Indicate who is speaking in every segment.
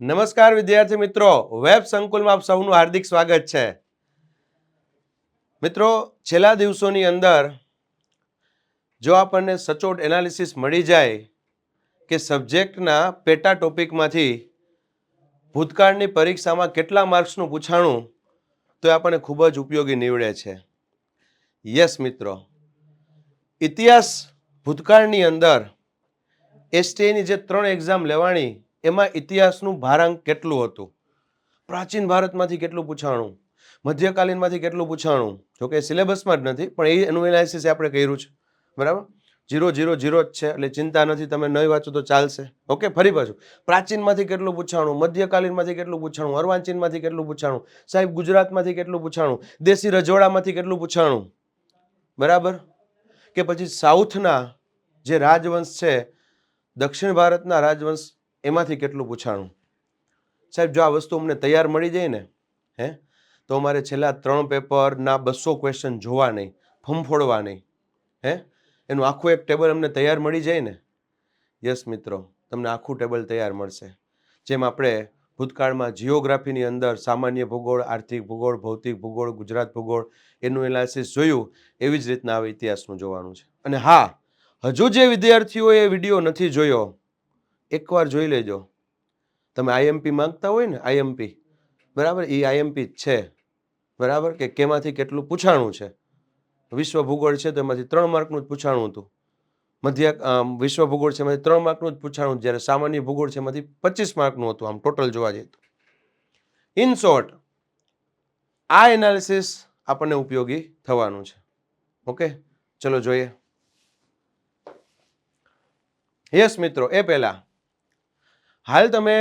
Speaker 1: નમસ્કાર વિદ્યાર્થી મિત્રો. વેબ સંકુલમાં આપ સૌનું હાર્દિક સ્વાગત છે. મિત્રો, છેલ્લા દિવસોની અંદર જો આપણને સચોટ એનાલિસિસ મળી જાય કે સબ્જેક્ટના પેટા ટોપિકમાંથી ભૂતકાળની પરીક્ષામાં કેટલા માર્ક્સનું પૂછાણું, તો એ આપણને ખૂબ જ ઉપયોગી નીવડે છે. યસ, મિત્રો. ઇતિહાસ ભૂતકાળની અંદર એસટીની જે ત્રણ એક્ઝામ લેવાની એમાં ઇતિહાસનું ભારાંક કેટલું હતું? પ્રાચીન ભારતમાંથી કેટલું પૂછાણું? મધ્યકાલીનમાંથી કેટલું પૂછાણું? જોકે સિલેબસમાં જ નથી, પણ એ એનું એનાલિસિસ આપણે કર્યું છે. બરાબર? જીરો જીરો જીરો જ છે, એટલે ચિંતા નથી, તમે નહીં વાંચો તો ચાલશે. ઓકે ફરી પાછું. પ્રાચીનમાંથી કેટલું પૂછાણું? મધ્યકાલીનમાંથી કેટલું પૂછાણું? અર્વાચીનમાંથી કેટલું પૂછાણું? સાહેબ, ગુજરાતમાંથી કેટલું પૂછાણું? દેશી રજવાડામાંથી કેટલું પૂછાણું? બરાબર? કે પછી સાઉથના જે રાજવંશ છે, દક્ષિણ ભારતના રાજવંશ એમાંથી કેટલું પૂછાણું? સાહેબ, જો આ વસ્તુ અમને તૈયાર મળી જાય ને, હે, તો અમારે છેલ્લા ત્રણ પેપરના બસો ક્વેશ્ચન જોવા નહીં, ફંફોડવા નહીં, હે? એનું આખું એક ટેબલ અમને તૈયાર મળી જાય ને? યસ મિત્રો, તમને આખું ટેબલ તૈયાર મળશે. જેમ આપણે ભૂતકાળમાં જિયોગ્રાફીની અંદર સામાન્ય ભૂગોળ, આર્થિક ભૂગોળ, ભૌતિક ભૂગોળ, ગુજરાત ભૂગોળ, એનું એનાલિસિસ જોયું, એવી જ રીતના હવે ઇતિહાસનું જોવાનું છે. અને હા, હજુ જે વિદ્યાર્થીઓએ વીડિયો નથી જોયો એકવાર જોઈ લેજો. તમે આઈએમપી માંગતા હોય ને આઈએમપી બરાબર? એ આઈએમપી છે. બરાબર? કે કેમાંથી કેટલું પૂછાણું છે? વિશ્વ ભૂગોળ છે તો એમાંથી ત્રણ માર્કનું જ પૂછાણું હતું. મધ્ય વિશ્વ ભૂગોળ છે એમાંથી ત્રણ માર્કનું જ પૂછાણું જ્યારે સામાન્ય ભૂગોળ છે એમાંથી પચીસ માર્કનું હતું. આમ ટોટલ જોવા જઈએ તો. ઇન શોર્ટ, આ એનાલિસિસ આપણને ઉપયોગી થવાનું છે. ઓકે? ચલો જોઈએ. યસ મિત્રો, એ પહેલા. હાલ તમે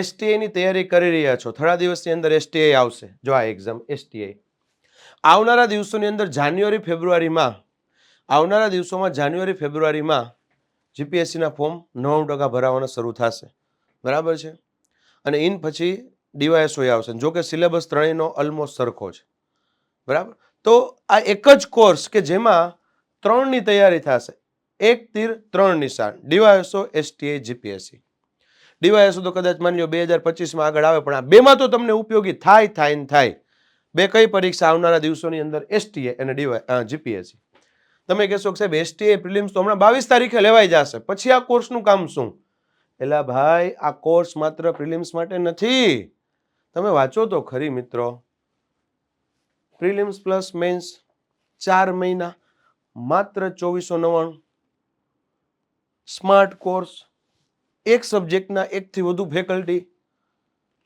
Speaker 1: એસટીઆઈની તૈયારી કરી રહ્યા છો. થોડા દિવસની અંદર એસટીઆઈ આવશે. જો આ એક્ઝામ એસટીઆઈ આવનારા દિવસોની અંદર જાન્યુઆરી, ફેબ્રુઆરીમાં, આવનારા દિવસોમાં જાન્યુઆરી, ફેબ્રુઆરીમાં જીપીએસસીના ફોર્મ નવ્વાણું ટકા ભરાવાના શરૂ થશે. બરાબર છે? અને ઇન પછી ડીવાયએસઓએ આવશે. જો કે સિલેબસ ત્રણેયનો ઓલમોસ્ટ સરખો છે. બરાબર? તો આ એક જ કોર્સ કે જેમાં ત્રણની તૈયારી થશે. એક તીર ત્રણ નિશાન. ડીવાયએસઓ એસટીઆઈ જીપીએસસી ડીવાયએસઓ તો કદાચ માની લો બે હજાર પચીસમાં આગળ આવે, પણ આ બેમાં તો તમને ઉપયોગી થાય થાય ને થાય. બે કઈ પરીક્ષા આવનારા દિવસોની અંદર એસટીએ અને ડીવાય જીપીએસસી. તમે કહેશો કે સાહેબ, એસટીએ પ્રિલિમ્સ તો હમણાં બાવીસ તારીખે લેવાઈ જશે. પછી આ કોર્સનું કામ શું? એલા ભાઈ, આ કોર્સ માત્ર પ્રિલિમ્સ માટે નથી. તમે વાંચો તો ખરી મિત્રો. પ્રિલિમ્સ પ્લસ મેન્સ ચાર મહિના, માત્ર ચોવીસો નવ્વાણું. સ્માર્ટ કોર્સ એક સબ્જેક્ટના એકથી વધુ ફેકલ્ટી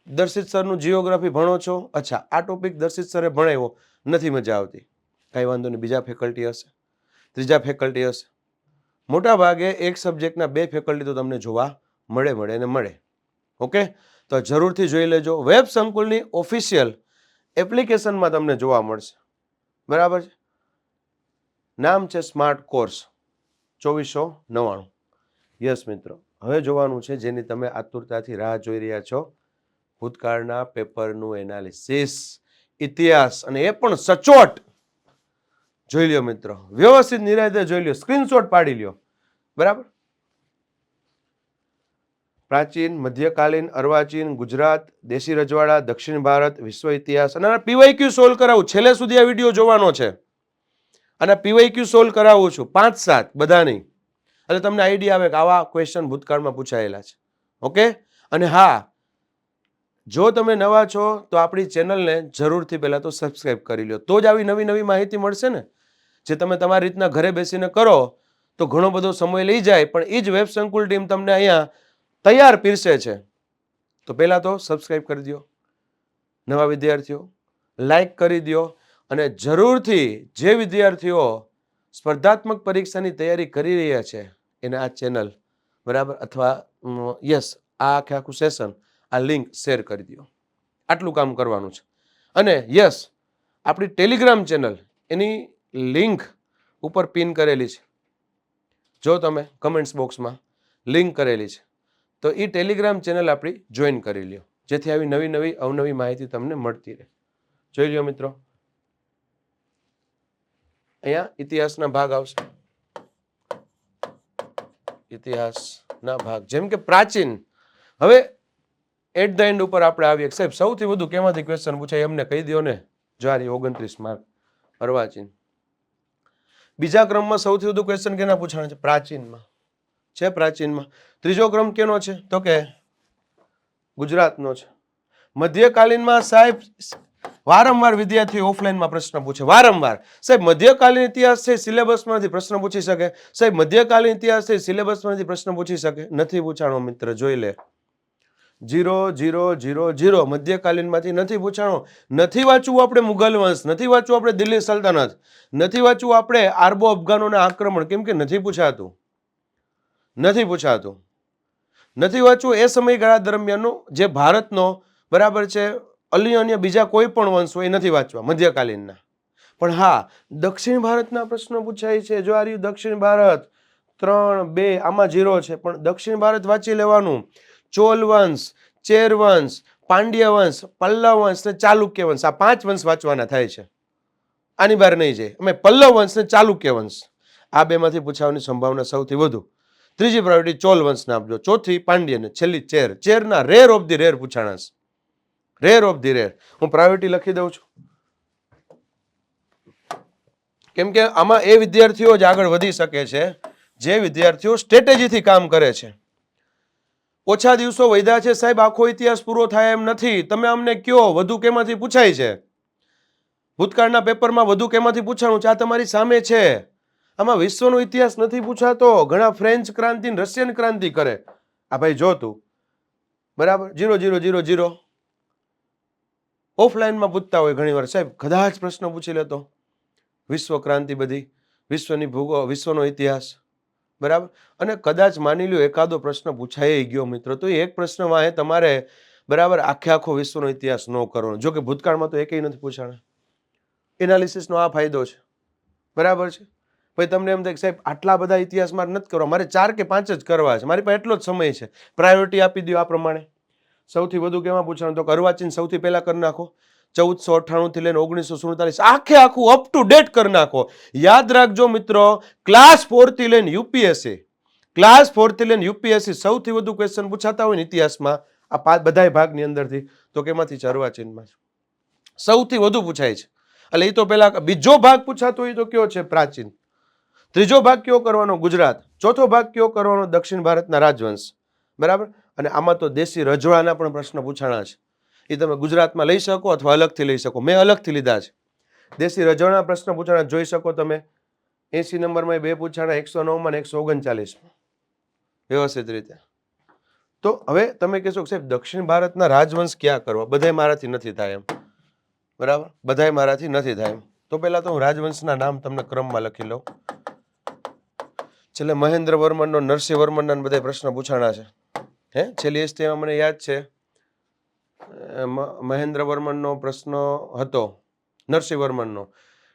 Speaker 1: દર્શિત સરનું જીઓગ્રાફી ભણો છો? અચ્છા, આ ટોપિક દર્શિત સરે ભણાવ્યો. નથી મજા આવતી. કાંઈ વાંધો નહીં, બીજા ફેકલ્ટી હશે. ત્રીજા ફેકલ્ટી હશે. મોટા ભાગે એક સબ્જેક્ટના બે ફેકલ્ટી તો તમને જોવા મળે મળે ને મળે. ઓકે? તો જરૂરથી જોઈ લેજો. વેબ સંકુલની ઓફિશિયલ એપ્લિકેશનમાં તમને જોવા મળશે. બરાબર છે? નામ છે સ્માર્ટ કોર્સ ચોવીસો નવ્વાણું. યસ મિત્રો. હવે જોવાનું છે જેની તમે આતુરતાથી રાહ જોઈ રહ્યા છો. ભૂતકાળના પેપરનું એનાલિસિસ, ઇતિહાસ અને એ પણ સચોટ. જોઈ લ્યો મિત્રો, વ્યવસ્થિત નિરાયતે જોઈ લ્યો, સ્ક્રીનશોટ પાડી લ્યો. બરાબર? પ્રાચીન, મધ્યકાલીન, અર્વાચીન, ગુજરાત, દેશી રજવાડા, દક્ષિણ ભારત, વિશ્વ ઇતિહાસ અને પીવાયક્યુ સોલ્વ કરાવું? છેલ્લે સુધી આ વીડિયો જોવાનો છે. અને પીવાયક્યુ સોલ્વ કરાવું છું? પાંચ સાત બધા નહીં એટલે તમને આઈડિયા આવે કે આવા ક્વેશ્ચન ભૂતકાળમાં પૂછાયેલા છે. ઓકે અને હા, જો તમે નવા છો, તો આપણી ચેનલને જરૂરથી પહેલાં તો સબસ્ક્રાઈબ કરી લો તો જ આવી નવી નવી માહિતી મળશે ને. જે તમે તમારી રીતના ઘરે બેસીને કરો, તો ઘણો બધો સમય લઈ જાય, પણ એ જ વેબ સંકુલ ટીમ તમને અહીંયા તૈયાર પીરસે છે. તો પહેલાં તો સબસ્ક્રાઈબ કરી દો નવા વિદ્યાર્થીઓ લાઈક કરી દો અને જરૂરથી જે વિદ્યાર્થીઓ સ્પર્ધાત્મક પરીક્ષાની તૈયારી કરી રહ્યા છે એને આ ચેનલ બરાબર? અથવા યસ આ આખે આખું સેશન આ લિંક શેર કરી દો આટલું કામ કરવાનું છે. અને યસ આપણી ટેલિગ્રામ ચેનલ એની લિંક ઉપર પિન કરેલી છે. જો તમે કમેન્ટ્સ બોક્સમાં લિંક કરેલી છે, તો એ ટેલિગ્રામ ચેનલ આપણી જોઈન કરી લ્યો. જેથી આવી નવી નવી, અવનવી માહિતી તમને મળતી રહે. જોઈ લ્યો મિત્રો. અહીંયા ઇતિહાસના ભાગ આવશે. ઇતિહાસના ભાગ. જેમ કે પ્રાચીન. હવે એટ ધ એન્ડ ઉપર આપણે આવીએ. સાહેબ, સૌથી વધુ કેમાંથી ક્વેશ્ચન પૂછાય એમને કહી દો ને? જારી ઓગણત્રીસ માર્ક અર્વાચીન. બીજા ક્રમમાં સૌથી વધુ ક્વેશ્ચન કેના પૂછાણા છે? પ્રાચીનમાં. છે પ્રાચીનમાં. ત્રીજો ક્રમ કેનો છે? તો કે ગુજરાતનો છે. મધ્યકાલીનમાં સાહેબ વારંવાર વિદ્યાર્થીઓ ઓફલાઈનમાં પ્રશ્ન પૂછે. વારંવાર. સાહેબ, મધ્યકાલીન ઇતિહાસ છે, સિલેબસમાંથી પ્રશ્ન પૂછી શકે. સાહેબ, મધ્યકાલીન ઇતિહાસ છે, સિલેબસમાંથી પ્રશ્ન પૂછી શકે. નથી પૂછાણો મિત્ર, જોઈ લે. Zero zero zero zero. મધ્યકાલીનમાંથી નથી પૂછાણો. નથી વાંચવું આપણે મુઘલ વંશ, નથી વાંચવું આપણે દિલ્હી સલ્તનત. નથી વાંચવું આપણે આરબો અફઘાનોના આક્રમણ, કેમ કે નથી પૂછાતું. નથી પૂછાતું. નથી વાંચવું એ સમયગાળા દરમિયાનનું જે ભારતનો બરાબર છે અન્ય અન્ય બીજા કોઈ પણ વંશ હોય એ નથી વાંચવા, મધ્યકાલીનના. પણ હા, દક્ષિણ ભારતના પ્રશ્નો પૂછાય છે. જો આ દક્ષિણ ભારત, ત્રણ, બે, આમાં જીરો છે. પણ દક્ષિણ ભારત વાંચી લેવાનું. ચોલ વંશ, ચેર વંશ, પાંડ્ય વંશ, પલ્લવ વંશ ને ચાલુક્ય વંશ. આ પાંચ વંશ વાંચવાના થાય છે. આની બહાર નહીં જાય. અમે પલ્લવ વંશ ને ચાલુક્ય વંશ. આ બેમાંથી પૂછાવાની સંભાવના સૌથી વધુ. ત્રીજી પ્રાયોરિટી ચોલ વંશને આપજો ચોથી પાંડ્ય ને છેલ્લી ચેર. ચેરના રેર ઓફ ધી રેર પૂછાણા છે રેર ઓફ ધી રેર. હું પ્રાયોરિટી લખી દઉં છું. કેમ કે આમાં એ વિદ્યાર્થીઓ જ આગળ વધી શકે છે, જે વિદ્યાર્થીઓ સ્ટ્રેટેજીથી કામ કરે છે. ઓછા દિવસો વધ્યા છે સાહેબ, આખો ઇતિહાસ પૂરો થાય એમ નથી. તમે અમને કયો, વધુ કેમાંથી પૂછાય છે? ભૂતકાળના પેપરમાં વધુ કેમાંથી પૂછાણું છે? આ તમારી સામે છે. આમાં વિશ્વનો ઇતિહાસ નથી પૂછાતો. ઘણા ફ્રેન્ચ ક્રાંતિ રશિયન ક્રાંતિ કરે. આ ભાઈ જો તું. બરાબર? Zero zero zero zero. ઓફલાઈનમાં પૂછતા હોય ઘણીવાર, સાહેબ, કદાચ પ્રશ્ન પૂછી લેતો. વિશ્વ ક્રાંતિ બધી, વિશ્વની ભૂગો, વિશ્વનો ઇતિહાસ. બરાબર? અને કદાચ માની લ્યો, એકાદો પ્રશ્ન પૂછાઈ ગયો મિત્રો, તો એક પ્રશ્નમાં એ તમારે, બરાબર, આખે આખો વિશ્વનો ઇતિહાસ ન કરવાનો. જો કે ભૂતકાળમાં તો એકેય નથી પૂછાણા. એનાલિસિસનો આ ફાયદો છે. બરાબર છે? ભાઈ તમને એમ થાય કે, સાહેબ, આટલા બધા ઇતિહાસ મારે નથી કરવા. મારે ચાર કે પાંચ જ કરવા છે. મારી પાસે એટલો જ સમય છે. પ્રાયોરિટી આપી દો આ પ્રમાણે. સૌથી વધુ કેમાં પૂછવાનું? તો કરવાચીન સૌથી પહેલાં કરી નાખો. ચૌદસો અઠ્ઠાણુંથી લઈને ઓગણીસો સુડતાલીસ. આખે આખું અપ ટુ ડેટ કરી નાખો. યાદ રાખજો મિત્રો ક્લાસ ફોરથી લઈને યુપીએસસી ક્લાસ ફોરથી લઈને યુપીએસસી સૌથી વધુ ક્વેશ્ચન પૂછાતા હોય ને ઇતિહાસમાં, આ પાંચ બધાય ભાગની અંદરથી. તો કેમાંથી ચરવાચીનમાં સૌથી વધુ પૂછાય છે. એટલે એ તો પહેલાં બીજો ભાગ પૂછાતો હોય તો કયો છે? પ્રાચીન. ત્રીજો ભાગ કયો કરવાનો? ગુજરાત. ચોથો ભાગ કયો કરવાનો? દક્ષિણ ભારતના રાજવંશ. બરાબર? અને આમાં તો દેશી રજવાડાના પણ પ્રશ્ન પૂછાણા છે. એ તમે ગુજરાતમાં લઈ શકો અથવા અલગથી લઈ શકો. મેં અલગથી લીધા છે. દેશી રજવાડાના પ્રશ્ન પૂછાણા જોઈ શકો તમે. એંસી નંબરમાં બે પૂછાણા, એકસો નવમાં એકસો ઓગણચાલીસમાં. વ્યવસ્થિત રીતે. તો હવે તમે કહેશો સાહેબ, દક્ષિણ ભારતના રાજવંશ ક્યાં કરવા? બધાય મારાથી નથી થાય એમ. બરાબર? બધાય મારાથી નથી થાય એમ. તો પહેલાં તો હું રાજવંશના નામ તમને ક્રમમાં લખી લઉં. છેલ્લે મહેન્દ્ર વર્મનનો, નરસિંહ વર્મનના બધા પ્રશ્ન પૂછાણા છે. હે? છેલ્લી એસટીમાં મને યાદ છે મહેન્દ્ર વર્મનનો પ્રશ્ન હતો નરસિંહ વર્મનનો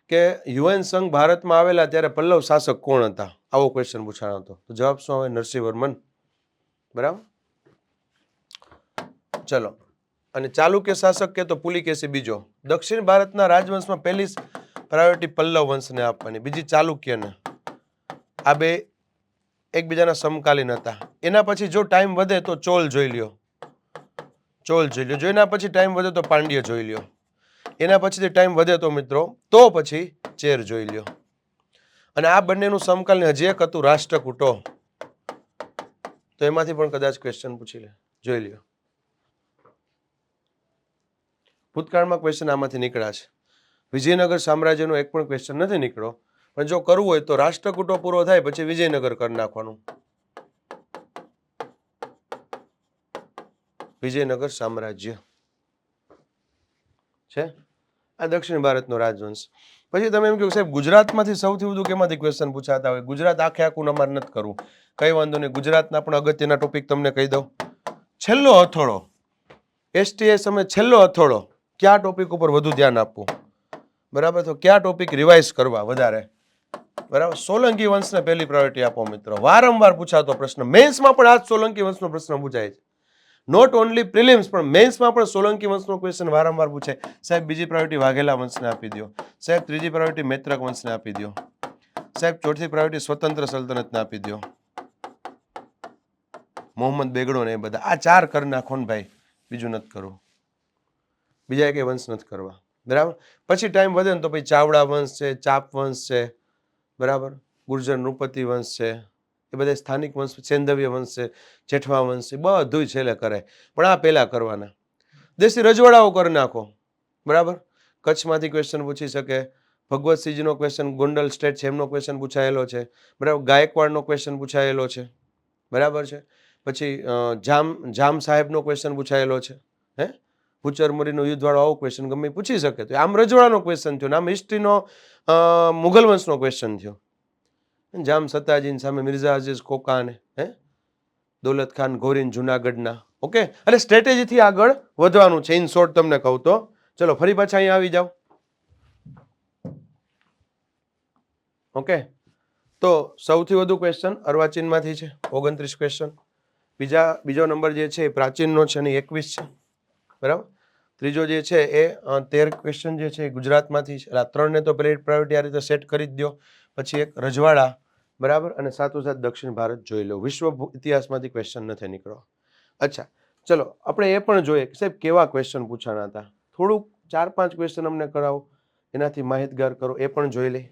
Speaker 1: કે યુએન સંઘ ભારતમાં આવેલા ત્યારે પલ્લવ શાસક કોણ હતા? આવો ક્વેશ્ચન પૂછાણો હતો. તો જવાબ શું આવે? નરસિંહ વર્મન બરાબર? ચલો. અને ચાલુક્ય શાસક કે તો પુલિકેશી બીજો. દક્ષિણ ભારતના રાજવંશમાં પહેલી પ્રાયોરિટી પલ્લવ વંશને આપવાની. બીજી ચાલુક્યને. આ બે એકબીજાના સમકાલીન હતા. એના પછી જો ટાઈમ વધે તો ચોલ જોઈ લ્યો. ચોલ જોઈ લ્યો. જો એના પછી ટાઈમ વધે તો પાંડ્ય જોઈ લ્યો. એના પછીથી ટાઈમ વધે તો મિત્રો, તો પછી ચેર જોઈ લ્યો. અને આ બંનેનું સમકાલીન હજી એક હતું રાષ્ટ્રકૂટો. તો એમાંથી પણ કદાચ ક્વેશ્ચન પૂછી લે. જોઈ લ્યો. ભૂતકાળમાં ક્વેશ્ચન આમાંથી નીકળ્યા છે. વિજયનગર સામ્રાજ્યનો એક પણ ક્વેશ્ચન નથી નીકળ્યો. પણ જો કરવું હોય તો રાષ્ટ્રકૂટો પૂરો થાય, પછી વિજયનગર કરી નાખવાનું. વિજયનગર સામ્રાજ્ય. છે? આ દક્ષિણ ભારતનો રાજવંશ. પછી તમે એમ કહો સાહેબ, ગુજરાતમાંથી સૌથી વધુ કેમાંથી ક્વેશ્ચન પૂછાતા હોય? ગુજરાત આખે આખું અમારે નથી કરવું. કઈ વાંધો નહીં, ગુજરાતના પણ અગત્યના ટોપિક તમને કહી દઉં. છેલ્લો હથોડો. એસટીએસ અમે છેલ્લો હથોડો. કયા ટોપિક ઉપર વધુ ધ્યાન આપવું? બરાબર? તો કયા ટોપિક રિવાઇઝ કરવા વધારે? બરાબર? સોલંકી વંશને પહેલી પ્રાયોરિટી આપો મિત્રો. વારંવાર પૂછાતો પ્રશ્ન. મેન્સમાં પણ આ જ સોલંકી વંશનો પ્રશ્ન પૂછાય છે. નોટ ઓનલી પ્રિલિમ્સ પણ મેન્સમાં પણ સોલંકી વંશનો ક્વેશ્ચન વારંવાર પૂછાય. સાહેબ, બીજી પ્રાયોરિટી વાઘેલા વંશને આપી દો સાહેબ, ત્રીજી પ્રાયોરિટી મૈત્રક વંશને આપી દો સાહેબ, ચોથી પ્રાયોરિટી સ્વતંત્ર સલ્તનતને આપી દો મોહમ્મદ બેગડો ને એ બધા. આ ચાર કરી નાખો ને ભાઈ. બીજું નથી કરવું બીજા કંઈ વંશ નથી કરવા. બરાબર? પછી ટાઈમ વધે ને તો પછી ચાવડા વંશ છે, ચાપ વંશ છે. બરાબર? ગુર્જર, નૃપતિ વંશ છે, એ બધા સ્થાનિક વંશ સેંધવ્ય વંશ છે, જેઠવા વંશ છે, બધુંય છેલ્લે કરે. પણ આ પહેલાં કરવાના. દેશી રજવાડાઓ કરી નાખો. બરાબર? કચ્છમાંથી ક્વેશ્ચન પૂછી શકે. ભગવતસિંહજીનો ક્વેશ્ચન ગોંડલ સ્ટેટ છે, એમનો ક્વેશ્ચન પૂછાયેલો છે. બરાબર? ગાયકવાડનો ક્વેશ્ચન પૂછાયેલો છે. બરાબર છે? પછી જામ જામ સાહેબનો ક્વેશ્ચન પૂછાયેલો છે. હે? ભૂચરમરીનો યુદ્ધવાળો આવો ક્વેશ્ચન ગમે પૂછી શકે. તો આમ રજવાડાનો ક્વેશ્ચન થયો આમ હિસ્ટ્રીનો મુઘલ વંશનો ક્વેશ્ચન થયો. જામ સત્તાજીની સામે મિર્ઝા અઝીઝ કોકાને, હે? દૌલત ખાન ગોરીન જુનાગઢના. ઓકે? એટલે સ્ટ્રેટેજીથી આગળ વધવાનું છે. ઇન શોર્ટ તમને કહું તો. ચલો, ફરી પાછા અહીંયા આવી જાઓ. ઓકે? તો સૌથી વધુ ક્વેશ્ચન અર્વાચીનમાંથી છે. ઓગણત્રીસ ક્વેશ્ચન બીજા, બીજો નંબર જે છે એ પ્રાચીનનો છે અને એકવીસ છે. બરાબર? ત્રીજો જે છે એ તેર ક્વેશ્ચન જે છે એ ગુજરાતમાંથી છે. આ ત્રણને તો પહેલી પ્રાયોરિટી આ રીતે સેટ કરી દો પછી એક રજવાડા, બરાબર? અને સાથોસાથ દક્ષિણ ભારત જોઈ લો. વિશ્વ ઇતિહાસમાંથી ક્વેશ્ચન નથી નીકળો અચ્છા, ચલો, આપણે એ પણ જોઈએ સાહેબ કેવા ક્વેશ્ચન પૂછાના હતા? થોડુંક ચાર પાંચ ક્વેશ્ચન અમને કરાવો. એનાથી માહિતગાર કરો. એ પણ જોઈ લઈ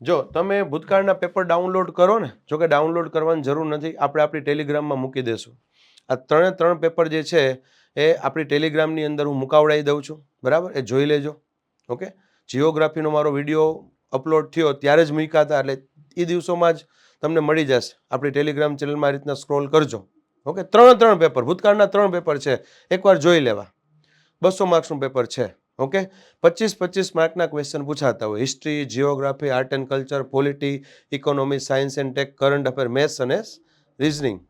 Speaker 1: જો, તમે ભૂતકાળના પેપર ડાઉનલોડ કરો ને. જો કે ડાઉનલોડ કરવાની જરૂર નથી. આપણે આપણી ટેલિગ્રામમાં મૂકી દેશું. આ ત્રણે ત્રણ પેપર જે છે, એ આપણી ટેલિગ્રામની અંદર હું મુકાવડાવી દઉં છું. બરાબર? એ જોઈ લેજો. ઓકે? જિયોગ્રાફીનો મારો વીડિયો અપલોડ થયો ત્યારે જ મૂક્યા હતા, એટલે એ દિવસોમાં જ તમને મળી જશે. આપણી ટેલિગ્રામ ચેનલમાં રીતના સ્ક્રોલ કરજો. ઓકે? ત્રણ ત્રણ પેપર. ભૂતકાળના ત્રણ પેપર છે. એકવાર જોઈ લેવા. બસો માર્ક્સનું પેપર છે. ઓકે? પચીસ પચીસ માર્કના ક્વેશ્ચન પૂછાતા હોય. History geography art and culture, polity, economy, science and tech, current affair, maths અને રિઝનિંગ.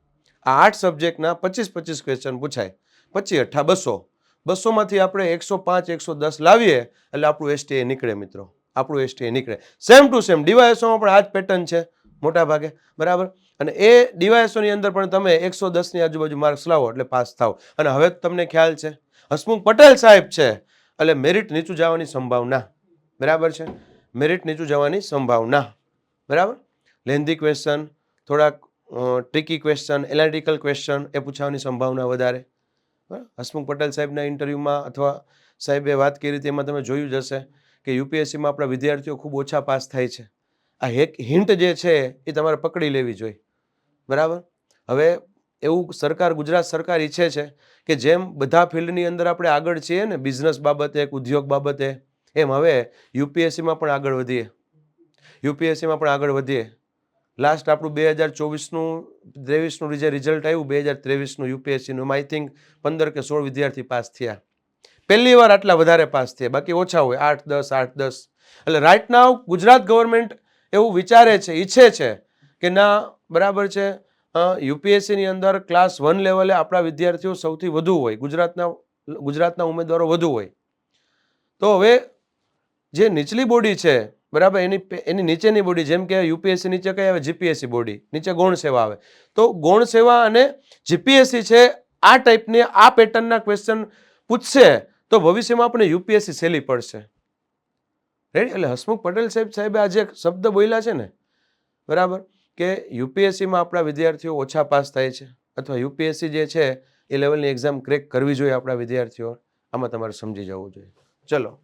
Speaker 1: આ આઠ સબ્જેક્ટના પચીસ પચીસ ક્વેશ્ચન પૂછાય. પછી અઠ્ઠા બસો. બસોમાંથી આપણે એકસો પાંચ, એકસો દસ લાવીએ, એટલે આપણું એસટીએ નીકળે મિત્રો. આપણું એસટીએ નીકળે. સેમ ટુ સેમ ડીવાયએસઓમાં પણ આ જ પેટર્ન છે, મોટા ભાગે. બરાબર? અને એ ડીવાયએસઓની અંદર પણ તમે એકસો દસની આજુબાજુ માર્ક્સ લાવો, એટલે પાસ થાવ. અને હવે તમને ખ્યાલ છે, હસમુખ પટેલ સાહેબ છે, એટલે મેરિટ નીચું જવાની સંભાવના. બરાબર છે? મેરિટ નીચું જવાની સંભાવના. બરાબર? લેન્ધી ક્વેશ્ચન થોડાક ટ્રિકી ક્વેશ્ચન એનાલિટિકલ ક્વેશ્ચન એ પૂછવાની સંભાવના વધારે. બરાબર હસમુખ પટેલ સાહેબના ઇન્ટરવ્યૂમાં અથવા સાહેબે વાત કરી હતી, એમાં તમે જોયું જ હશે કે યુપીએસસીમાં આપણા વિદ્યાર્થીઓ ખૂબ ઓછા પાસ થાય છે. આ એક હિન્ટ જે છે એ તમારે પકડી લેવી જોઈએ. બરાબર? હવે એવું સરકાર, ગુજરાત સરકાર ઈચ્છે છે કે જેમ બધા ફિલ્ડની અંદર આપણે આગળ છીએ ને બિઝનેસ બાબતે એક ઉદ્યોગ બાબતે, એમ હવે યુપીએસસીમાં પણ આગળ વધીએ. યુપીએસસીમાં પણ આગળ વધીએ. લાસ્ટ આપણું બે હજાર ચોવીસનું, ત્રેવીસનું જે રિઝલ્ટ આવ્યું, બે હજાર ત્રેવીસનું યુપીએસસીનું. આઈ થિંક પંદર કે સોળ વિદ્યાર્થી પાસ થયા. પહેલી વાર આટલા વધારે પાસ થયા. બાકી ઓછા હોય, આઠ, દસ આઠ, દસ. એટલે રાઇટ નાવ ગુજરાત ગવર્મેન્ટ એવું વિચારે છે, ઈચ્છે છે કે ના, બરાબર છે યુપીએસસીની અંદર ક્લાસ વન લેવલે આપણા વિદ્યાર્થીઓ સૌથી વધુ હોય, ગુજરાતના ગુજરાતના ઉમેદવારો વધુ હોય. તો હવે જે નીચલી બોડી છે બરાબર? એની એની નીચેની બોડી જેમ કે યુપીએસસી નીચે કઈ આવે? જીપીએસસી બોડી નીચે ગૌણ સેવા આવે. તો ગૌણ સેવા અને જીપીએસસી છે, આ ટાઈપની આ પેટર્નના ક્વેશ્ચન પૂછશે, તો ભવિષ્યમાં આપણે યુપીએસસી સહેલી પડશે. રેડી એટલે હસમુખ પટેલ સાહેબ, સાહેબે આજે એક શબ્દ બોલ્યા છે ને, બરાબર? કે યુપીએસસીમાં આપણા વિદ્યાર્થીઓ ઓછા પાસ થાય છે, અથવા યુપીએસસી જે છે, એ લેવલની એક્ઝામ ક્રેક કરવી જોઈએ આપણા વિદ્યાર્થીઓ. આમાં તમારે સમજી જવું જોઈએ. ચલો.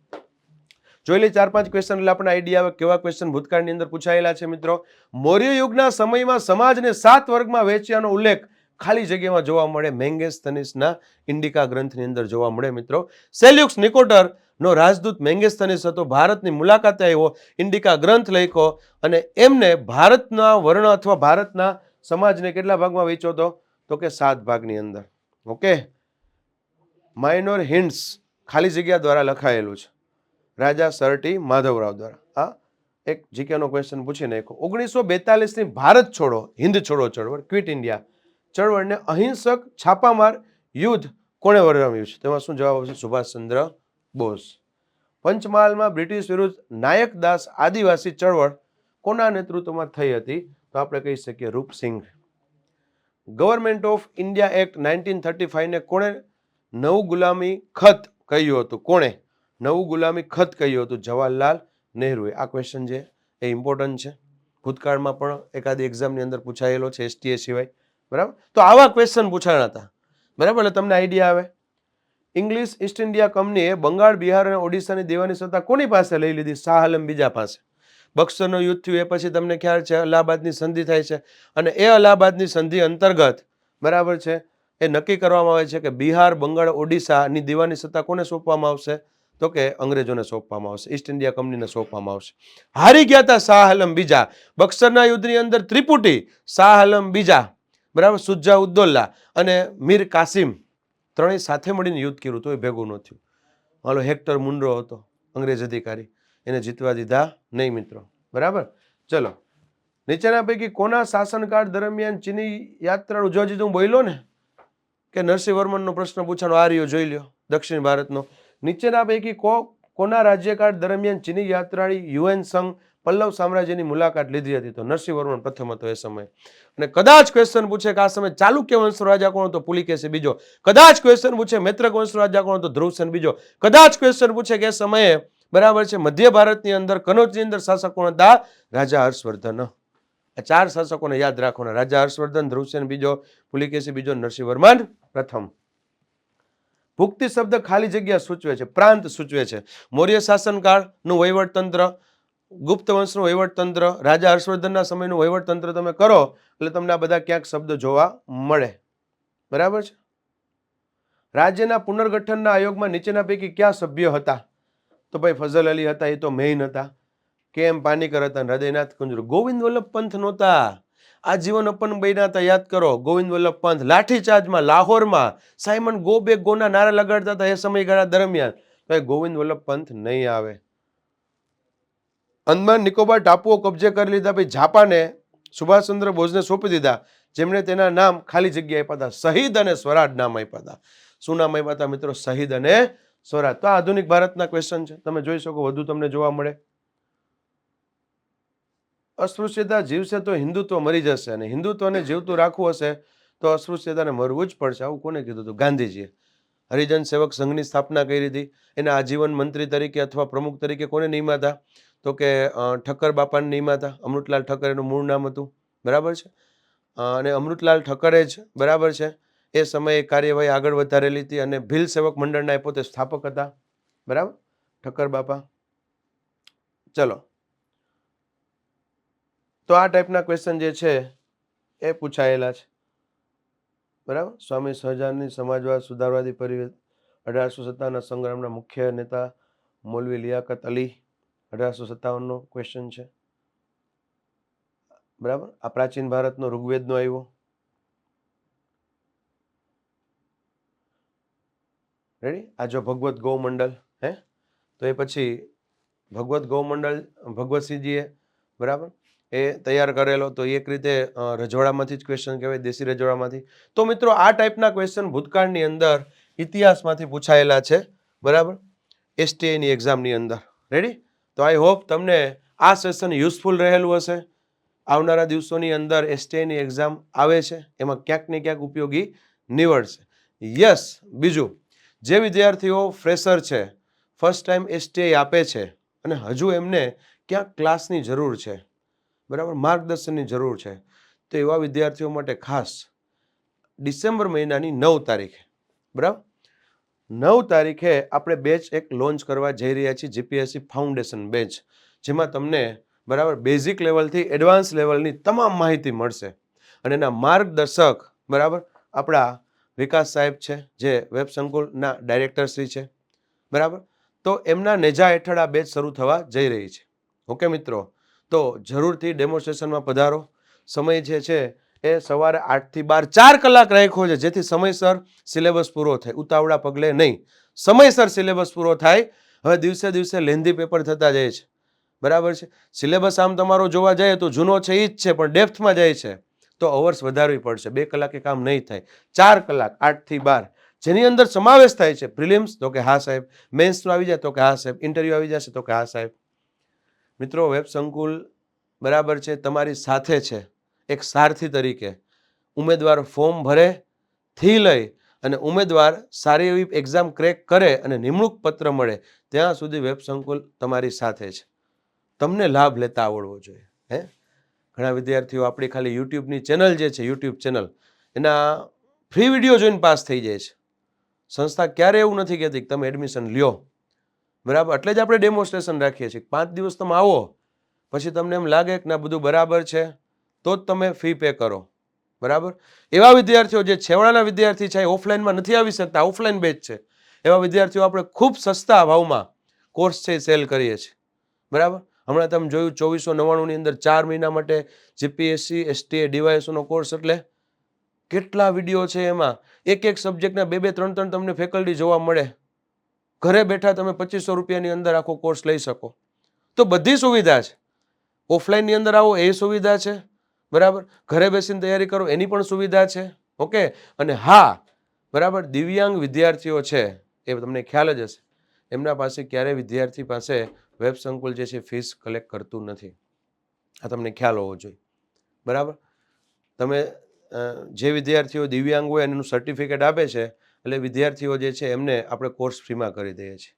Speaker 1: જોઈ લઈએ, ચાર પાંચ ક્વેશ્ચન એટલે આપણને આઈડિયા આવે કેવા ક્વેશ્ચન ભૂતકાળની અંદર પૂછાયેલા છે મિત્રો. મૌર્ય યુગના સમયમાં સમાજને સાત વર્ગમાં વહેંચ્યાનો ઉલ્લેખ ખાલી જગ્યામાં જોવા મળે. મેંગેસ તનિસના ઇન્ડિકા ગ્રંથની અંદર જોવા મળે મિત્રો. સેલ્યુક્સ નિકોટર નો રાજદૂત મેંગેસ્તનિસ હતો. ભારતની મુલાકાતે આવ્યો, ઇન્ડિકા ગ્રંથ લખ્યો અને એમને ભારતના વર્ણ અથવા ભારતના સમાજને કેટલા ભાગમાં વેચ્યો હતો? તો કે સાત ભાગની અંદર. ઓકે? માઇનોર હિન્ટ્સ ખાલી જગ્યા દ્વારા લખાયેલું છે. રાજા સરટી માધવરાવ દ્વારા. આ એક જીકેનો ક્વેશ્ચન પૂછી નાખ્યો. ઓગણીસો બેતાલીસની ભારત છોડો, હિન્દ છોડો ચળવળ, ક્વિટ ઇન્ડિયા ચળવળને અહિંસક છાપામાર યુદ્ધ કોણે વર્ણવ્યું છે? તેમાં શું જવાબ આવશે? સુભાષચંદ્ર બોઝ. પંચમહાલમાં બ્રિટિશ વિરુદ્ધ નાયક દાસ આદિવાસી ચળવળ કોના નેતૃત્વમાં થઈ હતી? તો આપણે કહી શકીએ Rupsinh. Government of India act nineteen thirty ફાઈવને કોણે નવું ગુલામી ખત કહ્યું હતું? કોણે? નવું ગુલામી ખત કહ્યું હતું જવાહરલાલ નહેરુએ. આ ક્વેશ્ચન છે એ ઇમ્પોર્ટન્ટ છે. ભૂતકાળમાં પણ એકાદી એક્ઝામની અંદર પૂછાયેલો છે એસટીએ સિવાય. બરાબર? તો આવા ક્વેશ્ચન પૂછાણા હતા. બરાબર? એટલે તમને આઈડિયા આવે. ઇંગ્લિશ ઈસ્ટ ઇન્ડિયા કંપનીએ બંગાળ, બિહાર અને ઓડિશાની દેવાની સત્તા કોની પાસે લઈ લીધી? શાહ આલમ બીજા પાસે. બક્સરનો યુદ્ધ થયું એ પછી તમને ખ્યાલ છે અલ્હાબાદની સંધિ થાય છે. અને એ અલ્હાબાદની સંધિ અંતર્ગત, બરાબર છે, એ નક્કી કરવામાં આવે છે કે બિહાર, બંગાળ, ઓડિશાની દીવાની સત્તા કોને સોંપવામાં આવશે? તો કે અંગ્રેજોને સોંપવામાં આવશે ઈસ્ટ ઇન્ડિયા કંપનીને સોંપવામાં આવશે. હારી ગયા હતા શાહ આલમ બીજા. બક્સરના યુદ્ધની અંદર ત્રિપુટી, શાહ આલમ બીજા. બરાબર? સુજા ઉદ્દૌલા અને મીર કાસિમ. ત્રણેય સાથે મળીને યુદ્ધ કર્યું તો એ ભેગું ન થયું. હાલો, હેક્ટર મુન્ડ્રો હતો, અંગ્રેજ અધિકારી. એને જીતવા દીધા નહીં મિત્રો. બરાબર? ચલો. નીચેના પૈકી કોના શાસનકાળ દરમિયાન ચીની યાત્રાળુ જો હજી હું બોલ્યો ને? કે નરસિંહ વર્મનનો પ્રશ્ન પૂછાનો આ રહ્યો જોઈ લ્યો. દક્ષિણ ભારતનો. નીચેના પૈકી કો, કોના રાજ્યકાળ દરમિયાન ચીની યાત્રાળી યુએન સંઘ પલ્લવ સામ્રાજ્યની મુલાકાત લીધી હતી? તો નરસિંહ વર્મન પ્રથમ હતો એ સમયે. અને કદાચ ક્વેશ્ચન પૂછે કે આ સમયે ચાલુક્ય વંશનો રાજા કોણ હતો? પુલિકેશી બીજો. કદાચ ક્વેશ્ચન પૂછે મૈત્રક વંશનો રાજા કોણ હતો? ધ્રુવસેન બીજો. કદાચ ક્વેશ્ચન પૂછે કે એ સમયે બરાબર છે મધ્ય ભારતની અંદર, કનોજની અંદર શાસક હતા? રાજા હર્ષવર્ધન. આ ચાર શાસકોને યાદ રાખવાના. રાજા હર્ષવર્ધન, ધ્રુવસેન બીજો પુલિકેશી બીજો, નરસિંહ વર્મન પ્રથમ. ભુક્તિ શબ્દ ખાલી જગ્યા સૂચવે છે, પ્રાંત સૂચવે છે. મૌર્ય શાસનકાળનું વહીવટતંત્ર ગુપ્ત વંશનું વહીવટતંત્ર રાજા હર્ષવર્ધનના સમયનું વહીવટતંત્ર તમે કરો, એટલે તમને આ બધા ક્યાંક શબ્દ જોવા મળે. બરાબર છે? રાજ્યના પુનર્ગઠનના આયોગમાં નીચેના પૈકી ક્યાં સભ્યો હતા? તો ભાઈ ફઝલ અલી હતા, એ તો મેઇન હતા. કે એમ પાનીકર હતા હૃદયનાથ કુંજર. ગોવિંદ વલ્લભ પંથ નહોતા. આ જીવન અપન બન્યા હતા યાદ કરો, ગોવિંદ વલ્લભ પંથ લાઠીચાર્જમાં, લાહોરમાં, સાયમન ગો બે ગોના નારા લગાડતા હતા એ સમયગાળા દરમિયાન. તો એ ગોવિંદ વલ્લભ પંથ નહીં આવે. અંદમાન નિકોબાર ટાપુઓ કબજે કરી લીધા, પછી જાપાને સુભાષચંદ્ર બોઝને સોંપી દીધા. જેમણે તેના નામ ખાલી જગ્યા આપ્યા હતા શહીદ અને સ્વરાજ નામ આપ્યા હતા શું નામ આપ્યા હતા મિત્રો? શહીદ અને સ્વરાજ. તો આધુનિક ભારતના ક્વેશ્ચન છે. તમે જોઈ શકો, વધુ તમને જોવા મળે. અસ્પૃશ્યતા જીવશે તો હિન્દુત્વ મરી જશે અને હિન્દુત્વને જીવતું રાખવું હશે તો અસ્પૃશ્યતાને મરવું જ પડશે. આવું કોને કીધું હતું ગાંધીજીએ. હરિજન સેવક સંઘની સ્થાપના કરી હતી. એના આજીવન મંત્રી તરીકે અથવા પ્રમુખ તરીકે કોને નિયમાતા તો કે ઠક્કર બાપાને નિયમાતા અમૃતલાલ ઠક્કર એનું મૂળ નામ હતું. બરાબર છે? અને અમૃતલાલ ઠક્કરે જ, બરાબર છે? એ સમયે કાર્યવાહી આગળ વધારેલી હતી અને ભીલ સેવક મંડળના એ પોતે સ્થાપક હતા. બરાબર? ઠક્કર બાપા. ચલો. તો આ ટાઈપના ક્વેશ્ચન જે છે, એ પૂછાયેલા છે. બરાબર? સ્વામી સહજાનની સમાજવાદ સુધારવાદી પરિવેદ અઢારસો સત્તાવનના સંગ્રામના મુખ્ય નેતા મૌલવી લિયાકત અલી અઢારસો સત્તાવનનો ક્વેશ્ચન છે. બરાબર? આ પ્રાચીન ભારતનો ઋગ્વેદનો આવ્યો. રેડી આ જો ભગવત ગૌમંડળ હે? તો એ પછી ભગવત ગૌમંડળ ભગવતસિંહજીએ, બરાબર? એ તૈયાર કરેલો. તો એક રીતે રજવાડામાંથી જ ક્વેશ્ચન કહેવાય, દેશી રજવાડામાંથી. તો મિત્રો, આ ટાઈપના ક્વેશ્ચન ભૂતકાળની અંદર ઇતિહાસમાંથી પૂછાયેલા છે. બરાબર? એસટીઆઈની એક્ઝામની અંદર. રેડી તો આઈ હોપ તમને આ સેશન યુઝફુલ રહેલું હશે. આવનારા દિવસોની અંદર એસટીઆઈની એક્ઝામ આવે છે. એમાં ક્યાંક ને ક્યાંક ઉપયોગી નીવડશે. યસ બીજું. જે વિદ્યાર્થીઓ ફ્રેશર છે ફર્સ્ટ ટાઈમ એસટીઆઈ આપે છે અને હજુ એમને ક્યાંક ક્લાસની જરૂર છે. બરાબર? માર્ગદર્શનની જરૂર છે. તો એવા વિદ્યાર્થીઓ માટે ખાસ ડિસેમ્બર મહિનાની નવ તારીખે, બરાબર? નવ તારીખે આપણે બેચ એક લોન્ચ કરવા જઈ રહ્યા છીએ, જીપીએસસી ફાઉન્ડેશન બેચ, જેમાં તમને બરાબર બેઝિક લેવલથી એડવાન્સ લેવલની તમામ માહિતી મળશે. અને એના માર્ગદર્શક, બરાબર, આપણા વિકાસ સાહેબ છે, જે વેબ સંકુલના ડાયરેક્ટરશ્રી છે, બરાબર? તો એમના નેજા હેઠળ આ બેચ શરૂ થવા જઈ રહી છે. ઓકે મિત્રો? તો જરૂરથી ડેમોન્સ્ટ્રેશનમાં પધારો. સમય જે છે એ સવારે આઠથી બાર ચાર કલાક રાખ્યો છે, જેથી સમયસર સિલેબસ પૂરો થાય. ઉતાવળા પગલે નહીં. સમયસર સિલેબસ પૂરો થાય. હવે દિવસે દિવસે લેન્ધી પેપર થતા જાય છે. બરાબર છે? સિલેબસ આમ તમારો જોવા જાય તો જૂનો છે એ જ છે, પણ ડેપ્થમાં જાય છે. તો અવર્સ વધારવી પડશે. બે કલાકે કામ નહીં થાય. ચાર કલાક, આઠથી બાર. જેની અંદર સમાવેશ થાય છે પ્રિલિમ્સ તો કે હા સાહેબ. મેન્સનું આવી જાય, તો કે હા સાહેબ. ઇન્ટરવ્યૂ આવી જશે, તો કે હા સાહેબ. મિત્રો, વેબ સંકુલ બરાબર છે, તમારી સાથે છે. એક સારથી તરીકે. ઉમેદવાર ફોર્મ ભરે, થી લઈ અને ઉમેદવાર સારી એવી એક્ઝામ ક્રેક કરે અને નિમણૂક પત્ર મળે, ત્યાં સુધી વેબ સંકુલ તમારી સાથે છે. તમને લાભ લેતા આવડવો જોઈએ, હે? ઘણા વિદ્યાર્થીઓ આપણી ખાલી યુટ્યુબની ચેનલ જે છે, યુટ્યુબ ચેનલ, એના ફ્રી વીડિયો જોઈને પાસ થઈ જાય છે. સંસ્થા ક્યારે એવું નથી કહેતી કે તમે એડમિશન લ્યો. બરાબર? એટલે જ આપણે ડેમોન્સ્ટ્રેશન રાખીએ છીએ. પાંચ દિવસ તમે આવો, પછી તમને એમ લાગે કે ના, બધું બરાબર છે, તો જ તમે ફી પે કરો. બરાબર? એવા વિદ્યાર્થીઓ જે છેવાડાના વિદ્યાર્થી છે, એ ઓફલાઈનમાં નથી આવી શકતા. ઓફલાઈન બેચ છે. એવા વિદ્યાર્થીઓ આપણે ખૂબ સસ્તા ભાવમાં કોર્સ છે એ સેલ કરીએ છીએ. બરાબર? હમણાં તમે જોયું ચોવીસો નવ્વાણુંની અંદર ચાર મહિના માટે જીપીએસસી એસટીએ ડીવાયએસઓનો કોર્સ એટલે કેટલા વીડિયો છે એમાં? એક એક સબ્જેક્ટના બે બે, ત્રણ ત્રણ તમને ફેકલ્ટી જોવા મળે. ઘરે બેઠા તમે પચીસો રૂપિયાની અંદર આખો કોર્સ લઈ શકો. તો બધી સુવિધા છે. ઓફલાઈનની અંદર આવો, એ સુવિધા છે. બરાબર? ઘરે બેસીને તૈયારી કરો, એની પણ સુવિધા છે. ઓકે? અને હા, બરાબર? દિવ્યાંગ વિદ્યાર્થીઓ છે, એ તમને ખ્યાલ જ હશે. એમના પાસે ક્યારેય વિદ્યાર્થી પાસે વેબ સંકુલ જે છે ફીસ કલેક્ટ કરતું નથી. આ તમને ખ્યાલ હોવો જોઈએ. બરાબર? તમે જે વિદ્યાર્થીઓ દિવ્યાંગ હોય, એનું સર્ટિફિકેટ આપે છે એટલે વિદ્યાર્થીઓ જે છે એમને આપણે કોર્સ ફ્રીમાં કરી દઈએ છીએ.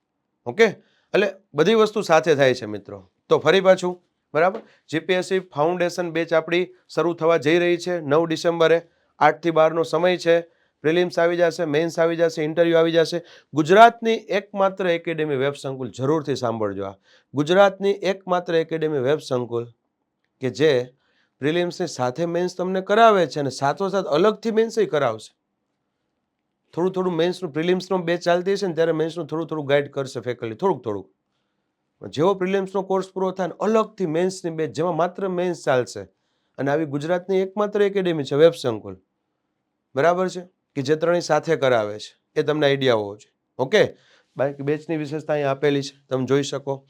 Speaker 1: ઓકે એટલે બધી વસ્તુ સાથે થાય છે મિત્રો. તો ફરી પાછું, બરાબર? જીપીએસસી ફાઉન્ડેશન બેચ આપણી શરૂ થવા જઈ રહી છે, નવ ડિસેમ્બરે. આઠથી બારનો સમય છે. પ્રિલિમ્સ આવી જશે મેન્સ આવી જશે ઇન્ટરવ્યૂ આવી જશે. ગુજરાતની એકમાત્ર એકેડેમી વેબ સંકુલ જરૂરથી સાંભળજો આ. ગુજરાતની એકમાત્ર એકેડેમી વેબ સંકુલ કે જે પ્રિલિમ્સની સાથે મેન્સ તમને કરાવે છે અને સાથોસાથ અલગથી મેન્સય કરાવશે. થોડું થોડું મેન્સનું પ્રિલિમ્સનો બેચ ચાલતી હશે ને ત્યારે મેન્સનું થોડું થોડું ગાઈડ કરશે ફેકલ્ટી થોડુંક થોડુંક. જેવો પ્રિલિમ્સનો કોર્સ પૂરો થાય ને અલગથી મેન્સની બેચ જેમાં માત્ર મેન્સ ચાલશે. અને આવી ગુજરાતની એકમાત્ર એકેડેમી છે વેબ સંકુલ. બરાબર છે? કે જે ત્રણેય સાથે કરાવે છે. એ તમને આઈડિયા હોવો જોઈએ. ઓકે? બાકી બેચની વિશેષતા અહીં આપેલી છે. તમે જોઈ શકો.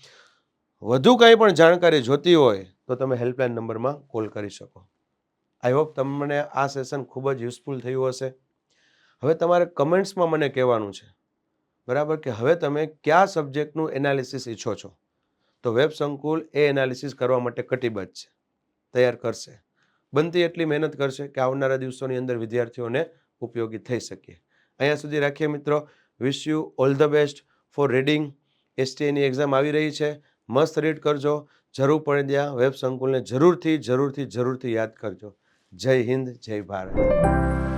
Speaker 1: વધુ કંઈ પણ જાણકારી જોતી હોય તો તમે હેલ્પલાઇન નંબરમાં કોલ કરી શકો. આઈ હોપ તમને આ સેશન ખૂબ જ યુઝફુલ થયું હશે. હવે તમારે કમેન્ટ્સમાં મને કહેવાનું છે. બરાબર? કે હવે તમે કયા સબ્જેક્ટનું એનાલિસિસ ઈચ્છો છો? તો વેબ સંકુલ એ એનાલિસિસ કરવા માટે કટિબદ્ધ છે. તૈયાર કરશે. બનતી એટલી મહેનત કરશે કે આવનારા દિવસોની અંદર વિદ્યાર્થીઓને ઉપયોગી થઈ શકીએ. અહીંયા સુધી રાખીએ મિત્રો. Wish you all the best for reading એસટીએની exam આવી રહી છે. મસ્ત રીડ કરજો. જરૂર પડે ત્યાં વેબ સંકુલને જરૂરથી જરૂરથી જરૂરથી યાદ કરજો. જય હિન્દ, જય ભારત.